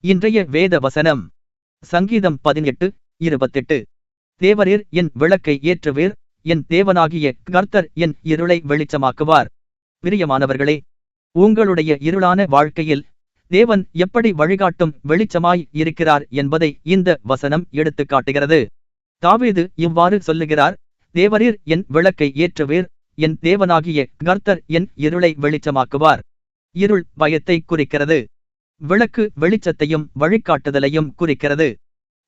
இன்றைய வேத வசனம். சங்கீதம் பதினெட்டு இருபத்தெட்டு. தேவரீர் என் விளக்கை ஏற்றுவீர் என் தேவனாகிய கர்த்தர் என் இருளை வெளிச்சமாக்குவார். பிரியமானவர்களே உங்களுடைய இருளான வாழ்க்கையில் தேவன் எப்படி வழிகாட்டும் வெளிச்சமாய் இருக்கிறார் என்பதை இந்த வசனம் எடுத்துக் காட்டுகிறது தாவீது இவ்வாறு சொல்லுகிறார் தேவரீர் என் விளக்கை ஏற்றுவீர் என் தேவனாகிய கர்த்தர் என் இருளை வெளிச்சமாக்குவார். இருள் பயத்தை குறிக்கிறது. விளக்கு வெளிச்சத்தையும் வழிகாட்டுதலையும் குறிக்கிறது.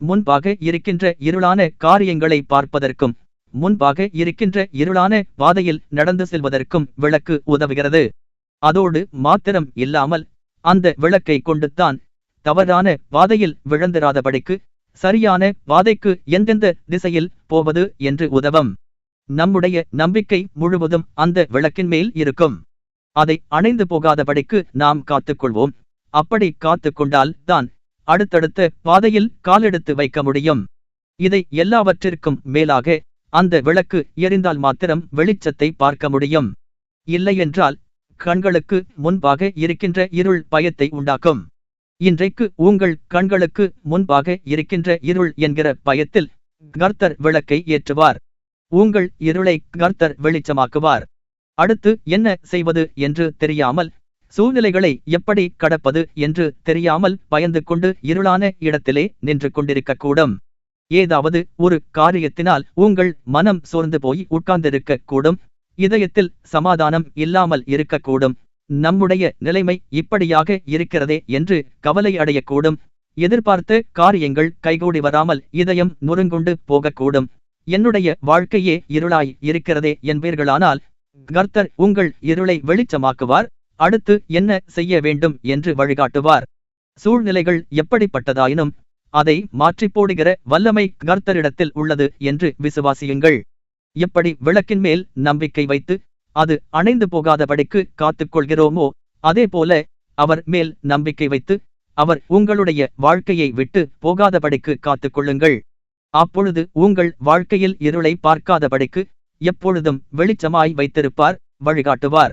முன்பாக இருக்கின்ற இருளான காரியங்களை பார்ப்பதற்கும் முன்பாக இருக்கின்ற இருளான பாதையில் நடந்து செல்வதற்கும் விளக்கு உதவுகிறது. அதோடு மாத்திரம் இல்லாமல் அந்த விளக்கை கொண்டுத்தான் தவறான பாதையில் விழுந்திராதபடிக்கு சரியான பாதைக்கு எந்தெந்த திசையில் போவது என்று உதவும். நம்முடைய நம்பிக்கை முழுவதும் அந்த விளக்கின் மேல் இருக்கும். அதை அணைந்து போகாதபடிக்கு நாம் காத்துக்கொள்வோம். அப்படி காத்துக்கொண்டால் தான் அடுத்தடுத்த பாதையில் காலெடுத்து வைக்க முடியும். இதை எல்லாவற்றிற்கும் மேலாக அந்த விளக்கு எரிந்தால் மாத்திரம் வெளிச்சத்தை பார்க்க முடியும். இல்லையென்றால் கண்களுக்கு முன்பாக இருக்கின்ற இருள் பயத்தை உண்டாக்கும். இன்றைக்கு உங்கள் கண்களுக்கு முன்பாக இருக்கின்ற இருள் என்கிற பயத்தில் கர்த்தர் விளக்கை ஏற்றுவார். உங்கள் இருளை கர்த்தர் வெளிச்சமாக்குவார். அடுத்து என்ன செய்வது என்று தெரியாமல் சூழ்நிலைகளை எப்படி கடப்பது என்று தெரியாமல் பயந்து கொண்டு இருளான இடத்திலே நின்று கொண்டிருக்கக்கூடும். ஏதாவது ஒரு காரியத்தினால் உங்கள் மனம் சோர்ந்து போய் உட்கார்ந்திருக்க கூடும் இதயத்தில் சமாதானம் இல்லாமல் இருக்கக்கூடும். நம்முடைய நிலைமை இப்படியாக இருக்கிறதே என்று கவலை அடையக்கூடும். எதிர்பார்த்து காரியங்கள் கைகூடி வராமல் இதயம் நொறுங்குண்டு போகக்கூடும். என்னுடைய வாழ்க்கையே இருளாய் இருக்கிறதே என்பீர்களானால் கர்த்தர் உங்கள் இருளை வெளிச்சமாக்குவார். அடுத்து என்ன செய்ய வேண்டும் என்று வழிகாட்டுவார். சூழ்நிலைகள் எப்படிப்பட்டதாயினும் அதை மாற்றிப் போடுகிற வல்லமை கர்த்தரிடத்தில் உள்ளது என்று விசுவாசியுங்கள். எப்படி விளக்கின் மேல் நம்பிக்கை வைத்து அது அணைந்து போகாதபடிக்கு காத்துக்கொள்கிறோமோ அதே போல அவர் மேல் நம்பிக்கை வைத்து அவர் உங்களுடைய வாழ்க்கையை விட்டு போகாதபடிக்கு காத்துக்கொள்ளுங்கள் அப்பொழுது உங்கள் வாழ்க்கையில் இருளை பார்க்காதபடிக்கு எப்பொழுதும் வெளிச்சமாய் வைத்திருப்பார் வழிகாட்டுவார்.